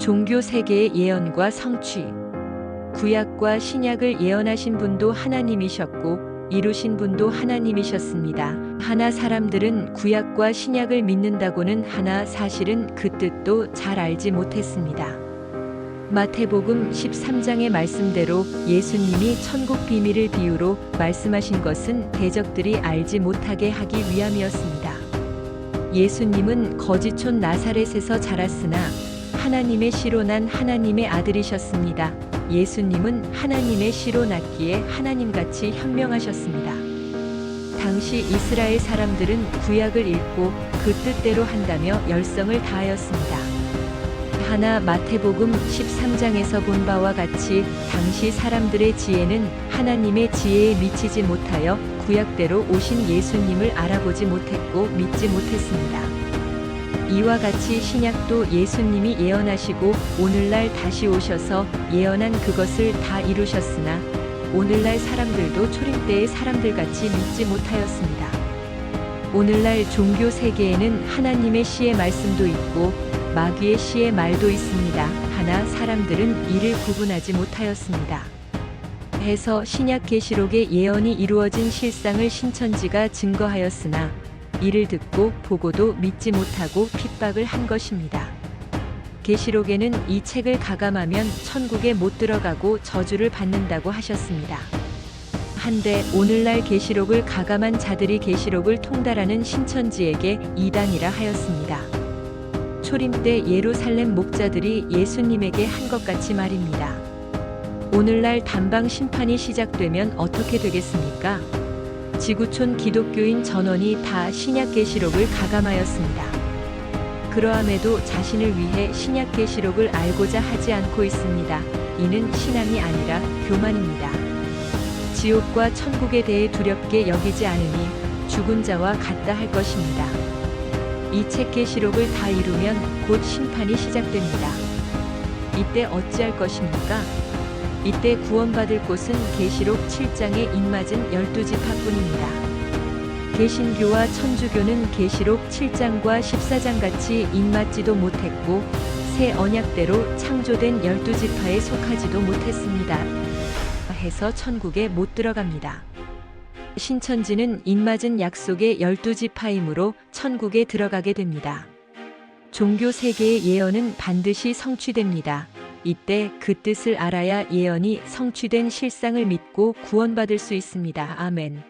종교 세계의 예언과 성취. 구약과 신약을 예언하신 분도 하나님이셨고 이루신 분도 하나님이셨습니다. 하나 사람들은 구약과 신약을 믿는다고는 하나 사실은 그 뜻도 잘 알지 못했습니다. 마태복음 13장의 말씀대로 예수님이 천국 비밀을 비유로 말씀하신 것은 대적들이 알지 못하게 하기 위함이었습니다. 예수님은 거지촌 나사렛에서 자랐으나 하나님의 씨로 난 하나님의 아들이셨습니다. 예수님은 하나님의 씨로 났기에 하나님같이 현명하셨습니다. 당시 이스라엘 사람들은 구약을 읽고 그 뜻대로 한다며 열성을 다하였습니다. 하나 마태복음 13장에서 본 바와 같이 당시 사람들의 지혜는 하나님의 지혜에 미치지 못하여 구약대로 오신 예수님을 알아보지 못했고 믿지 못했습니다. 이와 같이 신약도 예수님이 예언하시고 오늘날 다시 오셔서 예언한 그것을 다 이루셨으나 오늘날 사람들도 초림 때의 사람들 같이 믿지 못하였습니다. 오늘날 종교 세계에는 하나님의 시의 말씀도 있고 마귀의 시의 말도 있습니다. 하나 사람들은 이를 구분하지 못하였습니다. 해서 신약 계시록의 예언이 이루어진 실상을 신천지가 증거하였으나 이를 듣고 보고도 믿지 못하고 핍박을 한 것입니다. 계시록에는 이 책을 가감하면 천국에 못 들어가고 저주를 받는다고 하셨습니다. 한데 오늘날 계시록을 가감한 자들이 계시록을 통달하는 신천지에게 이단이라 하였습니다. 초림 때 예루살렘 목자들이 예수님에게 한 것 같이 말입니다. 오늘날 단방 심판이 시작되면 어떻게 되겠습니까? 지구촌 기독교인 전원이 다 신약 계시록을 가감하였습니다. 그러함에도 자신을 위해 신약 계시록을 알고자 하지 않고 있습니다. 이는 신앙이 아니라 교만입니다. 지옥과 천국에 대해 두렵게 여기지 않으니 죽은 자와 같다 할 것입니다. 이 책 계시록을 다 이루면 곧 심판이 시작됩니다. 이때 어찌할 것입니까? 이때 구원받을 곳은 계시록 7장에 입맞은 12지파뿐입니다. 개신교와 천주교는 계시록 7장과 14장 같이 입맞지도 못했고 새 언약대로 창조된 12지파에 속하지도 못했습니다. 해서 천국에 못 들어갑니다. 신천지는 입맞은 약속의 12지파이므로 천국에 들어가게 됩니다. 종교 세계의 예언은 반드시 성취됩니다. 이때 그 뜻을 알아야 예언이 성취된 실상을 믿고 구원받을 수 있습니다. 아멘.